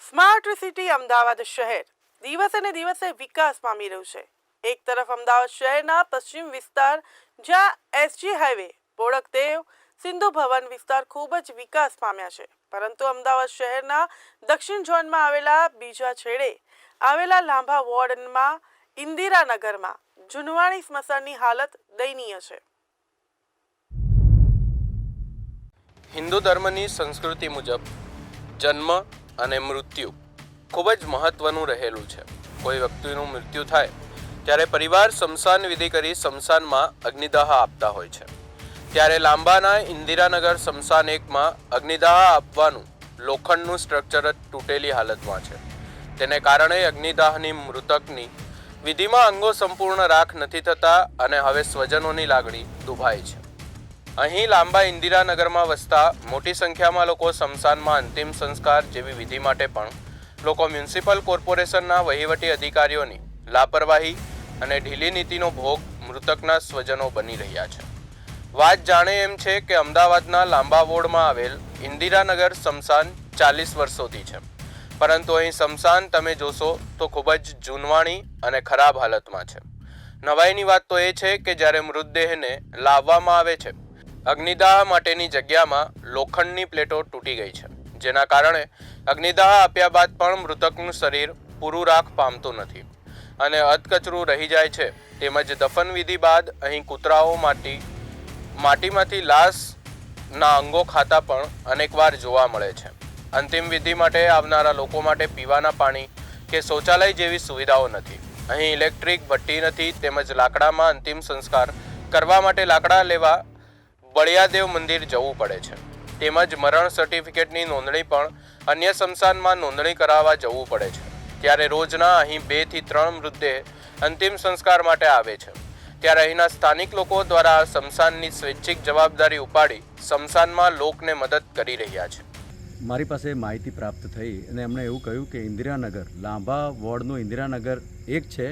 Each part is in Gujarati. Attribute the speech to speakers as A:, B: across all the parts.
A: સ્માર્ટ સિટી અમદાવાદ શહેર. દિવસે ને દિવસે વિકાસ પામી રહ્યું છે. એક તરફ અમદાવાદ શહેરના પશ્ચિમ વિસ્તાર, જ્યાં એસજી હાઈવે બોડકદેવ સિંધુ ભવન વિસ્તાર ખૂબ જ વિકાસ પામ્યા છે. પરંતુ અમદાવાદ શહેરના દક્ષિણ ઝોનમાં આવેલા બીજા છેડે, આવેલા લાંબા વોર્ડનમાં, ઇન્દિરાનગરમાં જુનવાણી સ્મશાનની હાલત દયનીય છે.
B: હિન્દુ ધર્મની સંસ્કૃતિ મુજબ જન્મ અને મૃત્યુ ખૂબ જ મહત્વનું રહેલું છે. કોઈ વ્યક્તિનું મૃત્યુ થાય, ત્યારે પરિવાર શમશાન વિધિ કરી શમશાનમાં અગ્નિદાહ આપતા હોય છે. ત્યારે લાંબાના ઇન્દિરાનગર શમશાન એકમાં અગ્નિદાહ આપવાનું લોખંડનું સ્ટ્રક્ચર જ તૂટેલી હાલતમાં છે. તેને કારણે અગ્નિદાહની મૃતકની વિધિમાં અંગો સંપૂર્ણ રાખ નથી થતા અને હવે સ્વજનોની લાગણી દુભાય છે. અહીં લાંબા ઇન્દિરાનગરમાં વસતા મોટી સંખ્યામાં લોકો શમશાનમાં અંતિમ સંસ્કાર જેવી વિધિ માટે પણ લોકો મ્યુનિસિપલ કોર્પોરેશનના વહીવટી અધિકારીઓની લાપરવાહી અને ઢીલી નીતિનો ભોગ મૃતકના સ્વજનો બની રહ્યા છે. વાત જાણે એમ છે કે અમદાવાદના લાંબા વોર્ડમાં આવેલ ઇન્દિરાનગર શમશાન ચાલીસ વર્ષોથી છે. પરંતુ અહીં શમશાન તમે જોશો તો ખૂબ જ જૂનવાણી અને ખરાબ હાલતમાં છે. નવાઈની વાત તો એ છે કે જ્યારે મૃતદેહને લાવવામાં આવે છે અગ્નિદાહ માટેની જગ્યામાં લોખંડની પ્લેટો તૂટી ગઈ છે, જેના કારણે અગ્નિદાહ આપ્યા બાદ પણ મૃતકનું શરીર પૂરું રાખ પામતું નથી અને અધકચરું રહી જાય છે. તેમજ દફન વિધિ બાદ અહીં કૂતરાઓ માટી, માટીમાંથી લાશના અંગો ખાતા પણ અનેકવાર જોવા મળે છે. અંતિમ વિધિ માટે આવનારા લોકો માટે પીવાના પાણી કે શૌચાલય જેવી સુવિધાઓ નથી. અહીં ઇલેક્ટ્રિક ભઠ્ઠી નથી તેમજ લાકડામાં અંતિમ સંસ્કાર કરવા માટે લાકડા લેવા બળિયાદેવ મંદિર જવું પડે છે. તેમજ મરણ સર્ટિફિકેટની નોંધણી પણ અન્ય શમશાનમાં નોંધણી કરાવવા જવું પડે છે. ત્યારે રોજના અહીં બેથી ત્રણ મૃતદેહ અંતિમ સંસ્કાર માટે આવે છે. ત્યારે અહીંના સ્થાનિક લોકો દ્વારા આ શમશાનની સ્વૈચ્છિક જવાબદારી ઉપાડી શમશાનમાં લોકને મદદ કરી રહ્યા છે.
C: મારી પાસે માહિતી પ્રાપ્ત થઈ અને એમણે એવું કહ્યું કે ઇન્દિરાનગર, લાંબા વોર્ડનું ઇન્દિરાનગર એક છે.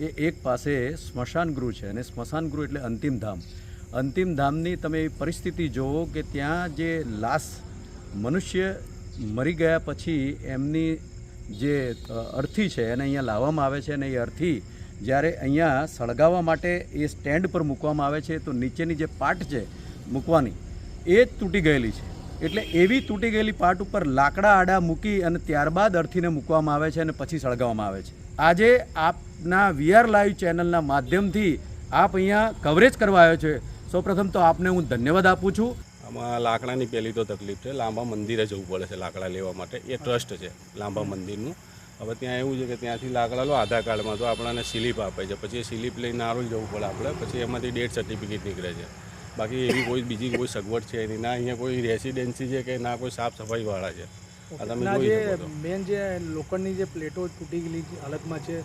C: એ એક પાસે સ્મશાન ગૃહ છે અને સ્મશાન ગૃહ એટલે અંતિમ ધામ. અંતિમ ધામની તમે પરિસ્થિતિ જુઓ કે ત્યાં જે લાશ મનુષ્ય મરી ગયા પછી એમની જે અર્થી છે એને અહીંયા લાવવામાં આવે છે અને એ અર્થી જ્યારે અહીંયા સળગાવવા માટે એ સ્ટેન્ડ પર મૂકવામાં આવે છે, તો નીચેની જે પાટ છે મૂકવાની, એ જ તૂટી ગયેલી છે. એટલે એવી તૂટી ગયેલી પાટ ઉપર લાકડા આડા મૂકી અને ત્યારબાદ અર્થીને મૂકવામાં આવે છે અને પછી સળગાવવામાં આવે છે. આજે આપના વીઆર લાઈવ ચેનલના માધ્યમથી આપ અહીંયા કવરેજ કરવા આવ્યો છે. સૌપ્રથમ તો આપને હું ધન્યવાદ આપું છું.
D: આમાં લાકડાની પહેલી તો તકલીફ છે લાંબા મંદિરે જવું પડે છે લાકડા લેવા માટે. એ ટ્રસ્ટ છે લાંબા મંદિરનું. હવે ત્યાં એવું છે કે ત્યાંથી લાકડા લો આધાર કાર્ડમાં તો આપણને સ્લીપ આપે છે. પછી એ સ્લીપ લઈને આરોલ જવું પડે આપણે. પછી એમાંથી ડેથ સર્ટિફિકેટ નીકળે છે. બાકી એવી કોઈ બીજી કોઈ સગવડ છે નહીં. ના અહીંયા કોઈ રેસિડેન્સી છે કે ના કોઈ સાફ સફાઈવાળા છે.
E: ના જે મેન જે લોખંડની જે પ્લેટો તૂટી ગયેલી હાલતમાં છે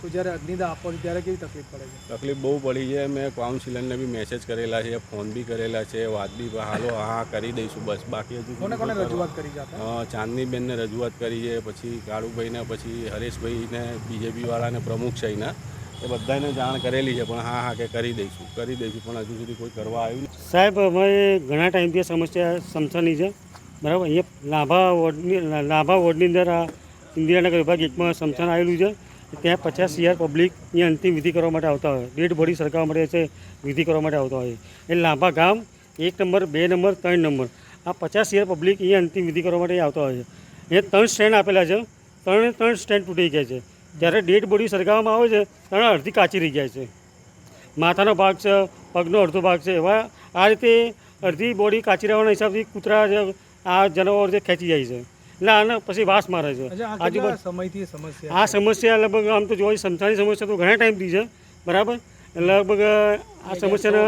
E: તો જ્યારે અગ્નિદા આપો ત્યારે કેવી તકલીફ પડે છે?
D: તકલીફ બહુ પડી છે. મેં કાઉન્સિલરને બી મેસેજ કરેલા છે ફોન બી કરેલા છે વાત બી હાલો હા કરી દઈશું બસ બાકી હજુ
E: કોને કોને રજૂઆત કરી છે
D: ચાંદનીબેનને રજૂઆત કરી છે પછી કાળુભાઈને પછી હરેશભાઈને બીજેપીવાળાને પ્રમુખ છે અહીંના એ બધાને જાણ કરેલી છે પણ હા હા કે કરી દઈશું કરી દઈશું પણ હજુ સુધી કોઈ કરવા આવ્યું નથી.
F: સાહેબ અમે ઘણા ટાઈમથી સમસ્યા સમસાની છે. બરાબર? અહીંયા લાંભા વોર્ડની લાંભા વોર્ડની અંદર આ ઇન્દિરાનગર વિભાગ એકમાં સમસાન આવેલું છે. ત્યાં પચાસ હજાર પબ્લિક અહીંયા અંતિમ વિધિ કરવા માટે આવતા હોય. ડેડ બોડી સરકાવવા માટે છે, વિધિ કરવા માટે આવતા હોય. એ લાંબા ગામ, એક નંબર, બે નંબર, ત્રણ નંબર. આ પચાસ હજાર પબ્લિક અહીંયા અંતિમ વિધિ કરવા માટે આવતા હોય છે. એ ત્રણ સ્ટેન્ડ આપેલા છે. ત્રણે ત્રણ સ્ટેન્ડ તૂટી ગયા છે. જ્યારે ડેડ બોડી સરકાવવામાં આવે છે ત્યારે અડધી કાચી રહી જાય છે. માથાનો ભાગ છે, પગનો અડધો ભાગ છે. એવા આ રીતે અડધી બોડી કાચી રહેવાના હિસાબથી કૂતરા આ જનાવર જે ખેંચી જાય છે. એટલે આને પછી વાસ મારે છે. આજુબાજુ
E: સમયથી સમસ્યા
F: આ સમસ્યા લગભગ આમ તો જોવા સમસાની સમસ્યા તો ઘણા ટાઈમથી છે બરાબર? લગભગ આ સમસ્યાને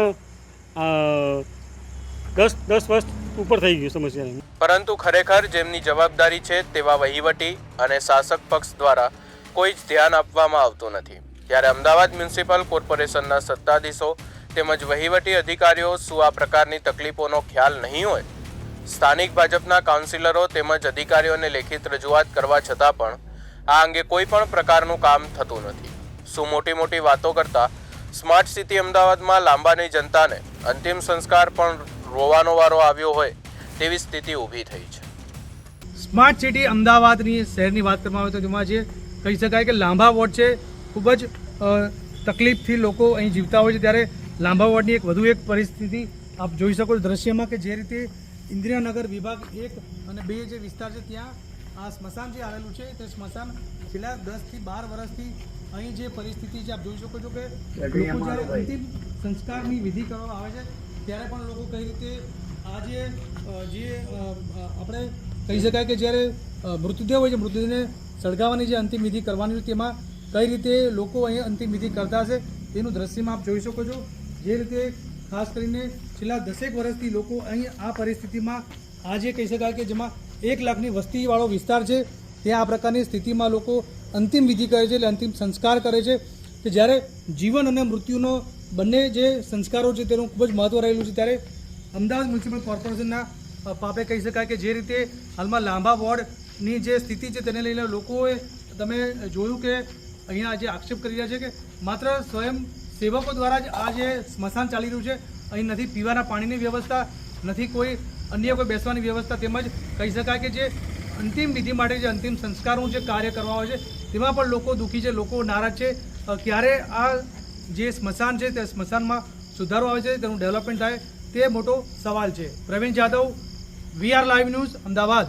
F: દસ દસ વર્ષ ઉપર થઈ ગયું સમસ્યા
B: પરંતુ ખરેખર જેમની જવાબદારી છે તેવા વહીવટી અને શાસક પક્ષ દ્વારા કોઈ જ ધ્યાન આપવામાં આવતું નથી. ત્યારે અમદાવાદ મ્યુનિસિપલ કોર્પોરેશનના સત્તાધીશો તેમજ વહીવટી અધિકારીઓ શું આ પ્રકારની તકલીફોનો ખ્યાલ નહીં હોય? સ્થાનિક ભાજપના કાઉન્સિલરો તેમજ અધિકારીઓને લેખિત રજૂઆત કરવા છતાં પણ આ અંગે કોઈ પણ પ્રકારનું કામ થતું નથી. શું મોટી મોટી વાતો કરતા સ્માર્ટ સિટી અમદાવાદમાં લાંબાની જનતાને અંતિમ સંસ્કાર પણ રોવાનો વારો આવ્યો હોય તેવી સ્થિતિ ઊભી થઈ છે.
E: સ્માર્ટ સિટી અમદાવાદની શહેરની વાત કરવામાં આવે તો તેમાં જે કહી શકાય કે લાંબા વોર્ડ છે, ખૂબ જ તકલીફથી લોકો અહીં જીવતા હોય છે. ત્યારે લાંબા વોર્ડની એક વધુ એક પરિસ્થિતિ આપ જોઈ શકો દ્રશ્યમાં કે જે રીતે ઇન્દિરાનગર વિભાગ એક અને બે જે વિસ્તાર છે ત્યાં આ સ્મશાન જે આવેલું છે તે સ્મશાન છેલ્લા દસથી બાર વર્ષથી અહીં જે પરિસ્થિતિ છે આપ જોઈ શકો છો કે લોકો જ્યારે અંતિમ સંસ્કારની વિધિ કરવામાં આવે છે ત્યારે પણ લોકો કઈ રીતે આ જે જે આપણે કહી શકાય કે જ્યારે મૃતદેહ હોય છે મૃતદેહને સળગાવવાની જે અંતિમ વિધિ કરવાની હોય તેમાં કઈ રીતે લોકો અહીં અંતિમ વિધિ કરતા હશે તેનું દ્રશ્યમાં આપ જોઈ શકો છો. જે રીતે ખાસ કરીને છેલ્લા દસેક વર્ષથી લોકો અહીં આ પરિસ્થિતિમાં આજે કહી શકાય કે જેમાં એક લાખની વસ્તીવાળો વિસ્તાર છે, ત્યાં આ પ્રકારની સ્થિતિમાં લોકો અંતિમ વિધિ કરે છે એટલે અંતિમ સંસ્કાર કરે છે. કે જ્યારે જીવન અને મૃત્યુનો બંને જે સંસ્કારો છે તેનું ખૂબ જ મહત્ત્વ રહેલું છે, ત્યારે અમદાવાદ મ્યુનિસિપલ કોર્પોરેશનના પાપે કહી શકાય કે જે રીતે હાલમાં લાંબા વોર્ડની જે સ્થિતિ છે તેને લઈને લોકોએ તમે જોયું કે અહીંયા જે આક્ષેપ કરી રહ્યા છે કે માત્ર સ્વયં સેવકો દ્વારા જ આ જે સ્મશાન ચાલી રહ્યું છે, અહીં નથી પીવાના પાણીની વ્યવસ્થા, નથી કોઈ અન્ય કોઈ બેસવાની વ્યવસ્થા, તેમજ કહી શકાય કે જે અંતિમ વિધિ માટે જે અંતિમ સંસ્કારનું જે કાર્ય કરવામાં આવે છે, તેમાં પણ લોકો દુઃખી છે, લોકો નારાજ છે. ક્યારે આ જે સ્મશાન છે, તે સ્મશાનમાં સુધારો આવે છે, તેનું ડેવલપમેન્ટ થાય, તે મોટો સવાલ છે. Pravin Jadav VR live news, Ahmedabad.